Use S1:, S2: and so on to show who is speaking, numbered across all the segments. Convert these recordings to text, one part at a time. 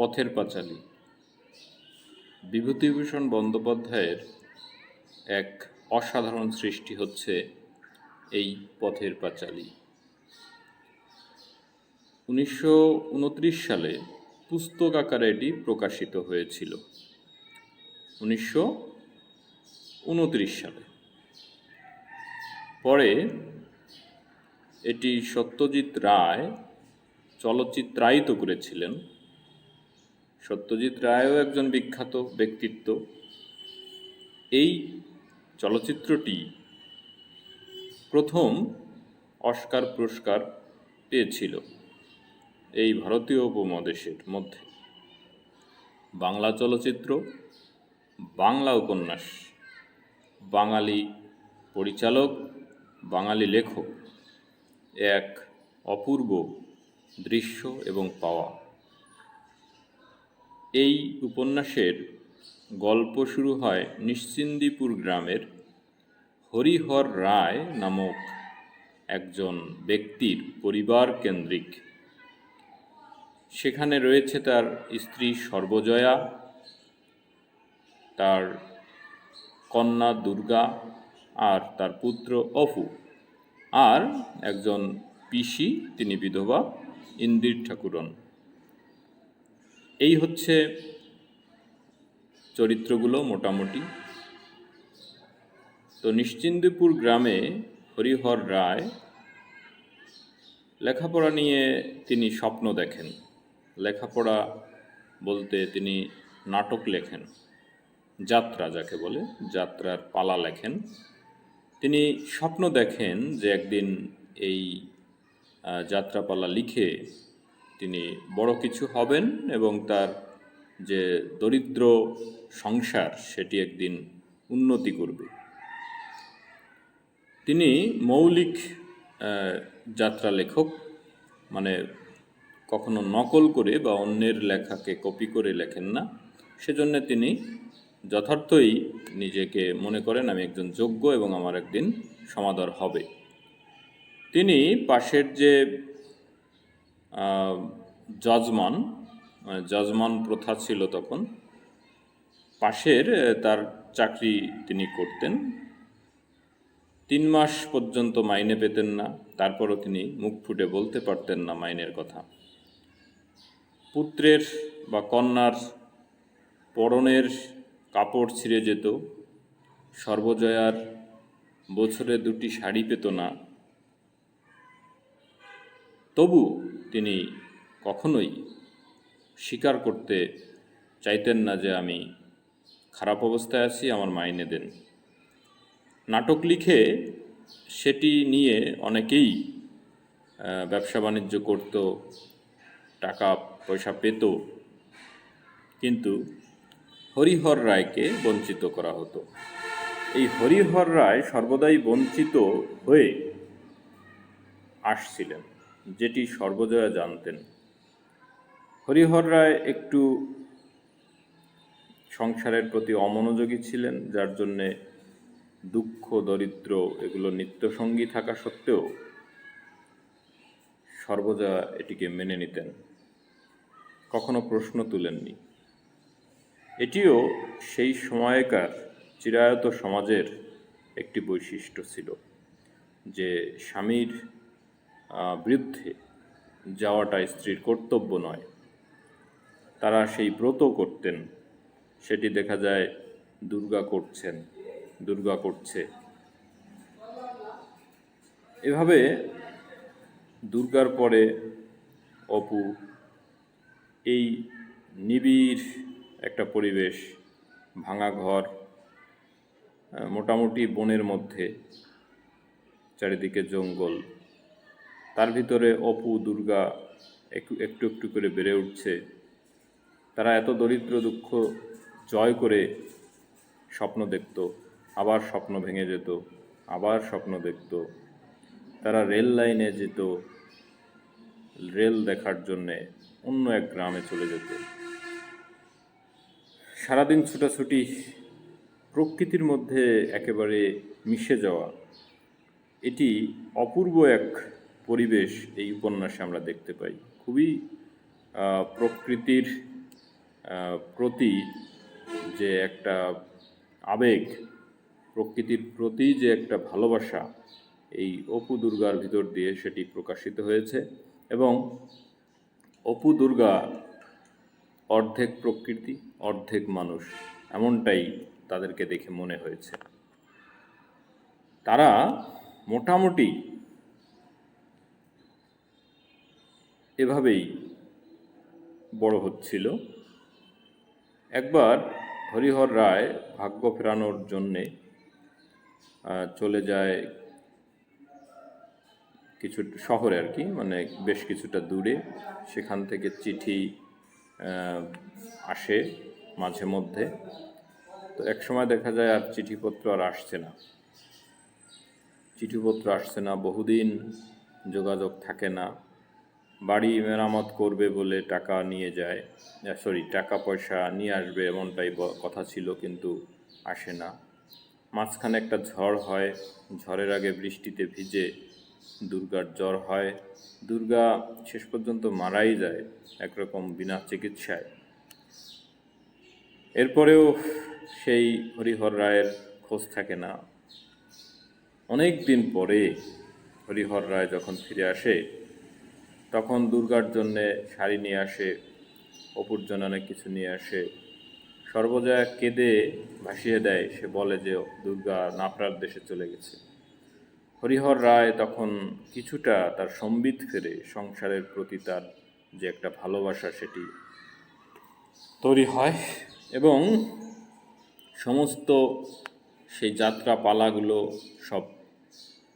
S1: পথের পাঁচালী। বিভূতিভূষণ বন্দ্যোপাধ্যায়ের এক অসাধারণ সৃষ্টি হচ্ছে এই পথের পাঁচালী। উনিশশো উনত্রিশ সালে পুস্তক আকারে এটি প্রকাশিত হয়েছিল। উনিশশো উনত্রিশ সালে। পরে এটি সত্যজিৎ রায় চলচ্চিত্রায়িত করেছিলেন। সত্যজিৎ রায়ও একজন বিখ্যাত ব্যক্তিত্ব। এই চলচ্চিত্রটি প্রথম অস্কার পুরস্কার পেয়েছিল এই ভারতীয় উপমহাদেশের মধ্যে। বাংলা চলচ্চিত্র, বাংলা উপন্যাস, বাঙালি পরিচালক, বাঙালি লেখক, এক অপূর্ব দৃশ্য এবং পাওয়া এই উপন্যাসের গল্প শুরু হয় নিশ্চিন্দিপুর গ্রামের হরিহর রায় নামক একজন ব্যক্তির পরিবার কেন্দ্রিক। সেখানে রয়েছে তার স্ত্রী সর্বজয়া, তার কন্যা দুর্গা আর তার পুত্র অপু আর একজন পিসি, তিনি বিধবা ইন্দির ঠাকুরন। এই হচ্ছে চরিত্রগুলো মোটামুটি। তো নিশ্চিন্দিপুর গ্রামে হরিহর রায় লেখাপড়া নিয়ে তিনি স্বপ্ন দেখেন। লেখাপড়া বলতে তিনি নাটক লেখেন, যাত্রা যাকে বলে, যাত্রার পালা লেখেন। তিনি স্বপ্ন দেখেন যে একদিন এই যাত্রাপালা লিখে তিনি বড় কিছু হবেন এবং তার যে দরিদ্র সংসার, সেটি একদিন উন্নতি করবে। তিনি মৌলিক যাত্রা লেখক মানে কখনো নকল করে বা অন্যের লেখাকে কপি করে লেখেন না। সেজন্য তিনি যথার্থই নিজেকে মনে করেন, আমি একজন যোগ্য এবং আমার একদিন সমাদর হবে। তিনি পাশের যে যজমান মানে যজমান প্রথা ছিল তখন। পাশের তার চাকরি তিনি করতেন। তিন মাস পর্যন্ত মাইনে পেতেন না, তারপরও তিনি মুখ ফুটে বলতে পারতেন না মাইনের কথা। পুত্রের বা কন্যার পরনের কাপড় ছিঁড়ে যেত, সর্বজয়ার বছরে দুটি শাড়ি পেত না। তবু তিনি কখনোই স্বীকার করতে চাইতেন না যে আমি খারাপ অবস্থায় আছি, আমার মাইনে দেন। নাটক লিখে সেটি নিয়ে অনেকেই ব্যবসা বাণিজ্য করত, টাকা পয়সা পেত। কিন্তু হরিহর রায়কে বঞ্চিত করা হতো। এই হরিহর রায় সর্বদাই বঞ্চিত হয়ে আসছিলেন। যেটি সর্বজয়া জানতেন। হরিহর রায় একটু সংসারের প্রতি অমনোযোগী ছিলেন, যার জন্যে দুঃখ, দরিদ্র এগুলো নিত্যসঙ্গী থাকা সত্ত্বেও সর্বজয়া এটিকে মেনে নিতেন। কখনো প্রশ্ন তুলেননি। এটিও সেই সময়কার চিরায়ত সমাজের একটি বৈশিষ্ট্য ছিল যে স্বামীর আহ, বিরুদ্ধে যাওয়াটা স্ত্রীর কর্তব্য নয়। তারা সেই ব্রত করতেন সেটি দেখা যায় দুর্গা করছেন দুর্গা করছে। এভাবে দুর্গার পরে অপু এই নিবিড় একটা পরিবেশ ভাঙা ঘর মোটামুটি বনের মধ্যে চারিদিকে জঙ্গল তার ভিতরে অপু, দুর্গা একটু একটু একটু করে বেড়ে উঠছে। তারা এত দরিদ্র দুঃখ জয় করে স্বপ্ন দেখত, আবার স্বপ্ন ভেঙে যেত, আবার স্বপ্ন দেখত। তারা রেল লাইনে যেত, রেল দেখার জন্যে অন্য এক গ্রামে চলে যেত। সারাদিন ছুটাছুটি প্রকৃতির মধ্যে একেবারে মিশে যাওয়া, এটি অপূর্ব এক পরিবেশ এই উপন্যাসে আমরা দেখতে পাই। খুবই প্রকৃতির প্রতি যে একটা আবেগ, প্রকৃতির প্রতি যে একটা ভালোবাসা, এই অপু দুর্গার ভিতর দিয়ে সেটি প্রকাশিত হয়েছে এবং অপু দুর্গা অর্ধেক প্রকৃতি, অর্ধেক মানুষ এমনটাই তাদেরকে দেখে মনে হয়েছে। তারা মোটামুটি এভাবেই বড় হচ্ছিল। একবার হরিহর রায় ভাগ্য ফেরানোর জন্যে চলে যায় কিছু শহরে আর কি মানে বেশ কিছুটা দূরে। সেখান থেকে চিঠি আসে মাঝে মধ্যে। তো এক সময় দেখা যায় আর চিঠিপত্র আর আসছে না। চিঠিপত্র আসছে না, বহুদিন যোগাযোগ থাকে না। বাড়ি মেরামত করবে বলে টাকা নিয়ে যায় সরি টাকা পয়সা নিয়ে আসবে এমনটাই কথা ছিল কিন্তু আসে না। মাঝখানে একটা ঝড় হয়, ঝড়ের আগে বৃষ্টিতে ভিজে দুর্গার জ্বর হয়। দুর্গা শেষ পর্যন্ত মারাই যায় একরকম বিনা চিকিৎসায়। এরপরেও সেই হরিহর রায়ের খোঁজ থাকে না। অনেক দিন পরে হরিহর রায় যখন ফিরে আসে তখন দুর্গার জন্যে শাড়ি নিয়ে আসে, অপুর জন্য অনেক কিছু নিয়ে আসে। সর্বজয়া কেঁদে ভাসিয়ে দেয়, সে বলে যে, দুর্গা নাপরার দেশে চলে গেছে। হরিহর রায় তখন কিছুটা তার সম্বিত ফেরে, সংসারের প্রতি তার যে একটা ভালোবাসা সেটি তৈরি হয় এবং সমস্ত সেই যাত্রা পালাগুলো সব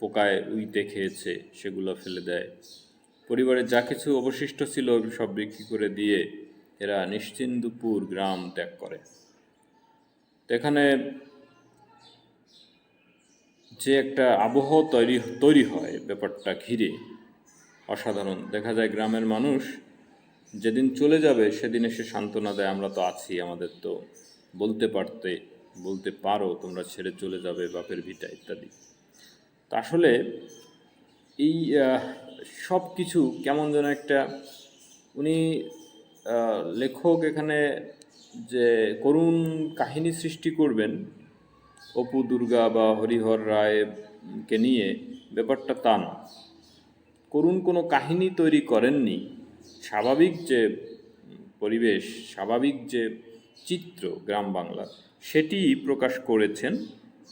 S1: পোকায় উইতে খেয়েছে, সেগুলো ফেলে দেয়। পরিবারের যা কিছু অবশিষ্ট ছিল সব বিক্রি করে দিয়ে এরা নিশ্চিন্দুপুর গ্রাম ত্যাগ করে। এখানে যে একটা আবহ তৈরি তৈরি হয় ব্যাপারটা ঘিরে। অসাধারণ। দেখা যায় গ্রামের মানুষ যেদিন চলে যাবে সেদিন এসে সান্ত্বনা দেয়, আমরা তো আছি, আমাদের তো বলতে পারতে, বলতে পারো তোমরা ছেড়ে চলে যাবে বাপের ভিটা, ইত্যাদি। তা আসলে এই সব কিছু কেমন যেন একটা, উনি লেখক এখানে যে করুণ কাহিনী সৃষ্টি করবেন অপু, দুর্গা বা হরিহর রায়কে নিয়ে, ব্যাপারটা তা না। করুণ কোনো কাহিনী তৈরি করেননি। স্বাভাবিক যে পরিবেশ, স্বাভাবিক যে চিত্র গ্রাম বাংলা সেটি প্রকাশ করেছেন।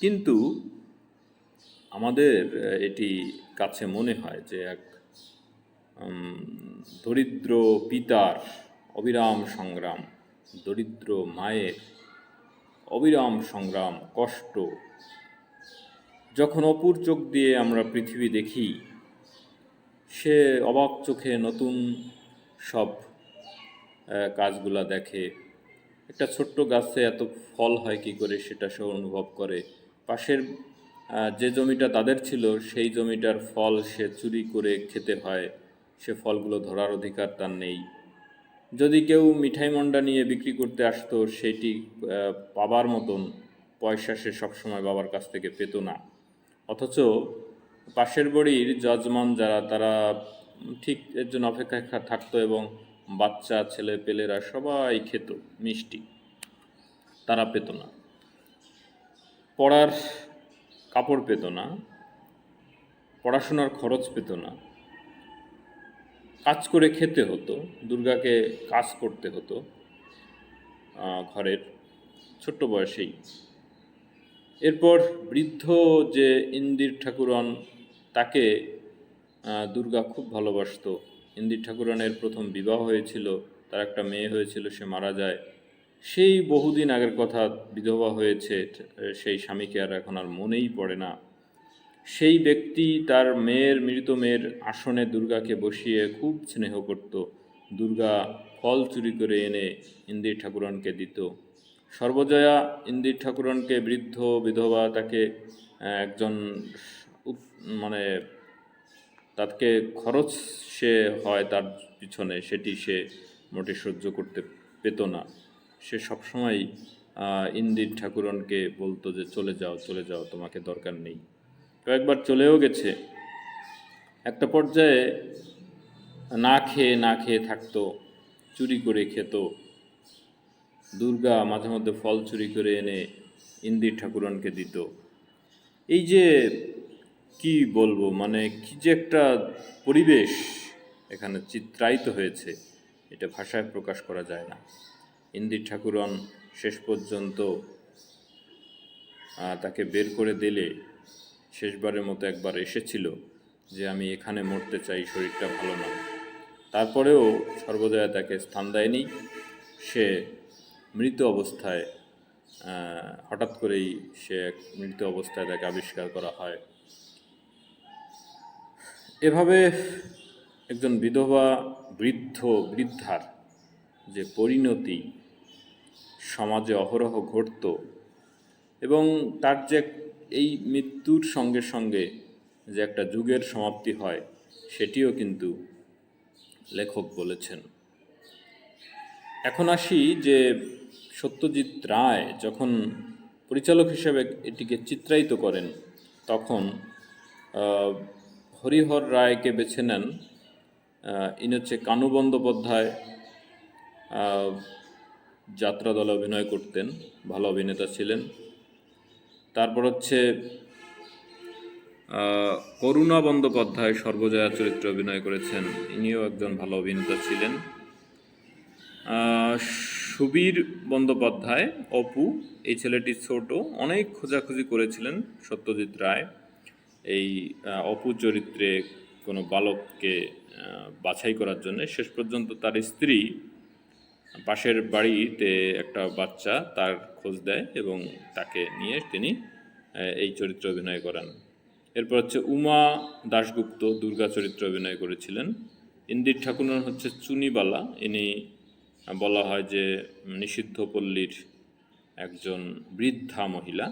S1: কিন্তু আমাদের এটি কাছে মনে হয় যে এক দরিদ্র পিতার অবিরাম সংগ্রাম, দরিদ্র মায়ের অবিরাম সংগ্রাম, কষ্ট। যখন অপুর চোখ দিয়ে আমরা পৃথিবী দেখি, সে অবাক চোখে নতুন সব কাজগুলা দেখে। একটা ছোট্ট গাছে এত ফল হয় কি করে সেটা সে অনুভব করে। পাশের যে জমিটা তাদের ছিল, সেই জমিটার ফল সে চুরি করে খেতে হয়। সে ফলগুলো ধরার অধিকার তার নেই। যদি কেউ মিঠাই মন্ডা নিয়ে বিক্রি করতে আসতো, সেটি পাবার মতন পয়সা সে সবসময় বাবার কাছ থেকে পেত না। অথচ পাশের বাড়ির যজমান যারা, তারা ঠিক এর জন্য অপেক্ষায় থাকতো এবং বাচ্চা, ছেলে, পেলেরা সবাই খেত, মিষ্টি। তারা পেত না। পড়ার কাপড় পেত না, পড়াশোনার খরচ পেত না। কাজ করে খেতে হতো, দুর্গাকে কাজ করতে হতো ঘরের ছোট্ট বয়সেই। এরপর বৃদ্ধ যে ইন্দির ঠাকুরন, তাকে দুর্গা খুব ভালোবাসতো। ইন্দির ঠাকুরনের প্রথম বিবাহ হয়েছিল, তার একটা মেয়ে হয়েছিল, সে মারা যায়। সেই বহুদিন আগের কথা বিধবা হয়েছে সেই স্বামীকে আর এখন আর মনেই পড়ে না। সেই ব্যক্তি তার মেয়ের, মৃত মেয়ের আসনে দুর্গাকে বসিয়ে খুব স্নেহ করত। দুর্গা ফল চুরি করে এনে ইন্দির ঠাকুরনকে দিত। সর্বজয়া ইন্দির ঠাকুরনকে বৃদ্ধ বিধবা তাকে একজন মানে তাকে খরচ সে হয় তার পিছনে, সেটি সে মোটে সহ্য করতে পেত না। সে সবসময় ইন্দির ঠাকুরনকে বলতো যে, চলে যাও চলে যাও, তোমাকে দরকার নেই। কয়েকবার চলেও গেছে। একটা পর্যায়ে না খেয়ে না খেয়ে থাকতো, চুরি করে খেত। দুর্গা মাঝে মধ্যে ফল চুরি করে এনে ইন্দির ঠাকুরনকে দিত। এই যে কি বলব মানে কি যে একটা পরিবেশ এখানে চিত্রায়িত হয়েছে, এটা ভাষায় প্রকাশ করা যায় না। ইন্দির ঠাকুরন শেষ পর্যন্ত তাকে বের করে দিলে শেষবারের মতো একবার এসেছিল যে আমি এখানে মরতে চাই, শরীরটা ভালো না তারপরেও সর্বদয়া তাকে স্থান দেয়নি। সে মৃত অবস্থায় হঠাৎ করেই সে এক মৃত অবস্থায় তাকে আবিষ্কার করা হয়। এভাবে একজন বিধবা, বৃদ্ধ, বৃদ্ধার যে পরিণতি সমাজে অহরহ ঘটত এবং তার যে এই মৃত্যুর সঙ্গে সঙ্গে যে একটা যুগের সমাপ্তি হয়, সেটিও কিন্তু লেখক বলেছেন। এখন আসি যে সত্যজিৎ রায় যখন পরিচালক হিসেবে এটিকে চিত্রায়িত করেন, তখন হরিহর রায়কে বেছে নেন ইনি হচ্ছে কানু বন্দ্যোপাধ্যায়। যাত্রা দলে অভিনয় করতেন, ভালো অভিনেতা ছিলেন। তারপর হচ্ছে করুণা বন্দ্যোপাধ্যায় সর্বজয়া চরিত্রে অভিনয় করেছেন। ইনিও একজন ভালো অভিনেতা ছিলেন। সুবীর বন্দ্যোপাধ্যায়, অপু, এই ছেলেটি ছোট, অনেক খোঁজাখুঁজি করেছিলেন সত্যজিৎ রায়। এই অপু চরিত্রে কোনো বালককে বাছাই করার জন্য শেষ পর্যন্ত তার স্ত্রী পাশের বাড়িতে একটা বাচ্চা তার খোঁজ দেয় এবং তাকে নিয়ে তিনি এই চরিত্রে অভিনয় করেন। এরপর হচ্ছে উমা দাশগুপ্ত দুর্গা চরিত্রে অভিনয় করেছিলেন। ইন্দির ঠাকুরন হচ্ছে চুনিবালা। ইনি বলা হয় যে নিষিদ্ধ পল্লীর একজন বৃদ্ধা মহিলা।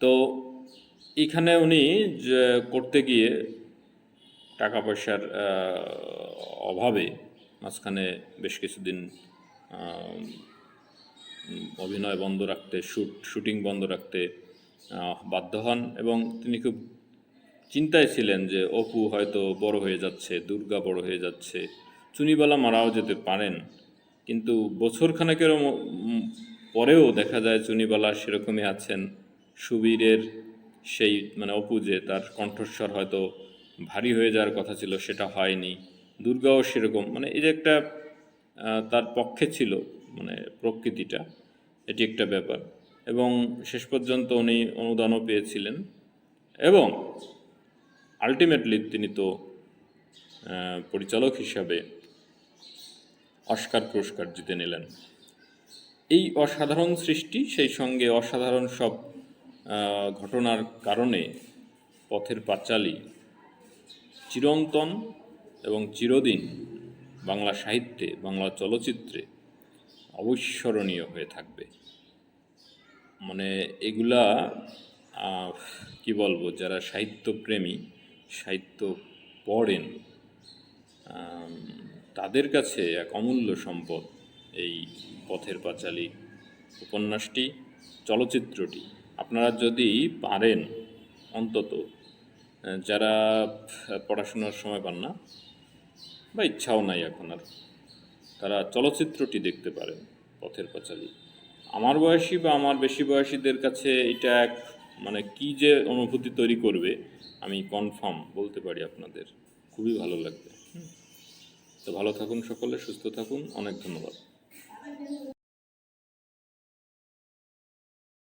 S1: তো এখানে উনি করতে গিয়ে টাকা পয়সার অভাবে মাঝখানে বেশ কিছুদিন অভিনয় বন্ধ রাখতে, শুট, শুটিং বন্ধ রাখতে বাধ্য হন এবং তিনি খুব চিন্তায় ছিলেন যে অপু হয়তো বড় হয়ে যাচ্ছে, দুর্গা বড় হয়ে যাচ্ছে, চুনিবালা মারাও যেতে পারেন। কিন্তু বছরখানেকেরও ম- পরেও দেখা যায় চুনিবালা সেরকমই আছেন। সুবীরের সেই মানে অপু যে তার কণ্ঠস্বর হয়তো ভারী হয়ে যাওয়ার কথা ছিল, সেটা হয়নি। দুর্গাও সেরকম। মানে এই যে একটা তার পক্ষে ছিল মানে প্রকৃতিটা, এটি একটা ব্যাপার। এবং শেষ পর্যন্ত উনি অনুদানও পেয়েছিলেন। এবং আলটিমেটলি তিনি তো পরিচালক হিসাবে অস্কার পুরস্কার জিতে নিলেন। এই অসাধারণ সৃষ্টি, সেই সঙ্গে অসাধারণ সব ঘটনার কারণে পথের পাঁচালী চিরন্তন এবং চিরদিন বাংলা সাহিত্যে, বাংলা চলচ্চিত্রে অবিস্মরণীয় হয়ে থাকবে। মানে এগুলা কি বলব, যারা সাহিত্যপ্রেমী, সাহিত্য পড়েন তাদের কাছে এক অমূল্য সম্পদ এই পথের পাঁচালী উপন্যাসটি, চলচ্চিত্রটি। আপনারা যদি পারেন অন্তত যারা পড়াশোনার সময় পান না বা ইচ্ছাও নাই এখন আর। তারা চলচ্চিত্রটি দেখতে পারে পথের পাঁচালী। আমার বয়সী বা আমার বেশি বয়সীদের কাছে এটা এক মানে কি যে অনুভূতি তৈরি করবে, আমি কনফার্ম বলতে পারি আপনাদের। খুবই ভালো লাগবে। তো ভালো থাকুন সকলে, সুস্থ থাকুন। অনেক ধন্যবাদ।